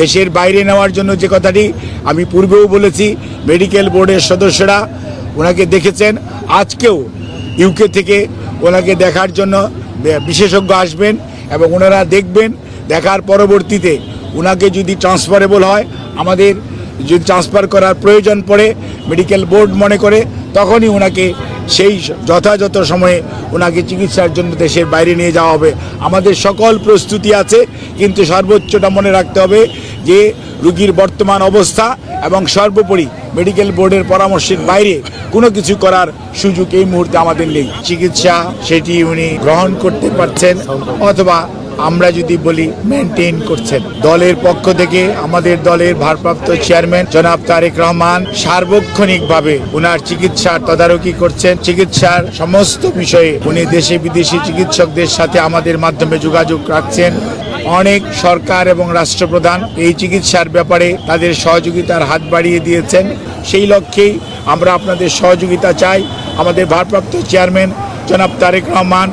দেশের বাইরে নেওয়ার জন্য যে কথাটি আমি পূর্বেও বলেছি, মেডিকেল বোর্ডের সদস্যরা ওনাকে দেখেছেন। আজকেও ইউকে থেকে ওনাকে দেখার জন্য বিশেষজ্ঞ আসবেন এবং ওনারা দেখবেন, দেখার পরবর্তীতে ওনাকে যদি ট্রান্সফারেবল হয়, আমাদের যদি ট্রান্সফার করার প্রয়োজন পড়ে মেডিকেল বোর্ড মনে করে, তখনই ওনাকে সেই যথাযথ সময়ে ওনাকে চিকিৎসার জন্য দেশের বাইরে নিয়ে যাওয়া হবে। আমাদের সকল প্রস্তুতি আছে, কিন্তু সর্বোচ্চটা মনে রাখতে হবে যে, রুগীর বর্তমান অবস্থা এবং সর্বোপরি মেডিকেল বোর্ডের পরামর্শের বাইরে কোনো কিছু করার সুযোগ এই মুহূর্তে আমাদের নেই। চিকিৎসা সেটি উনি গ্রহণ করতে পারছেন অথবা আমরা যদি বলি মেনটেন করছেন। দলের পক্ষ থেকে আমাদের দলের ভারপ্রাপ্ত চেয়ারম্যান জনাব তারেক রহমান সার্বক্ষণিকভাবে ওনার চিকিৎসার তদারকি করছেন। চিকিৎসার সমস্ত বিষয়ে উনি দেশে বিদেশি চিকিৎসকদের সাথে আমাদের মাধ্যমে যোগাযোগ রাখছেন। অনেক সরকার এবং রাষ্ট্রপ্রধান এই চিকিৎসার ব্যাপারে তাদের সহযোগিতার হাত বাড়িয়ে দিয়েছেন। সেই লক্ষ্যেই আমরা আপনাদের সহযোগিতা চাই। আমাদের ভারপ্রাপ্ত চেয়ারম্যান জনাব তারেক রহমান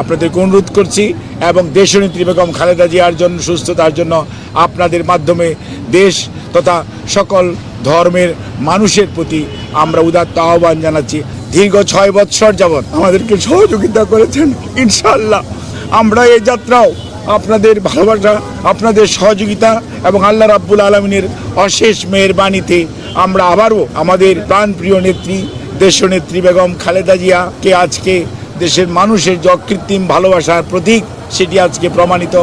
আপনাদেরকে অনুরোধ করছি এবং দেশনেত্রী বেগম খালেদা জিয়ার জন্য সুস্থতার জন্য আপনাদের মাধ্যমে দেশ তথা সকল ধর্মের মানুষের প্রতি আমরা উদাত্ত আহ্বান জানাচ্ছি। দীর্ঘ ছয় বৎসর যাবৎ আমাদেরকে সহযোগিতা করেছেন ইনশাল্লাহ আমরা এই যাত্রাও আপনাদের ভালোবাসা, আপনাদের সহযোগিতা এবং আল্লাহ রাব্বুল আলমিনের অশেষ মেহেরবাণীতে আমরা আবারও আমাদের প্রাণপ্রিয় নেত্রী, দেশনেত্রী বেগম খালেদা জিয়াকে আজকে দেশের মানুষের যকৃত্রিম ভালোবাসার প্রতীক সেটি আজকে প্রমাণিত।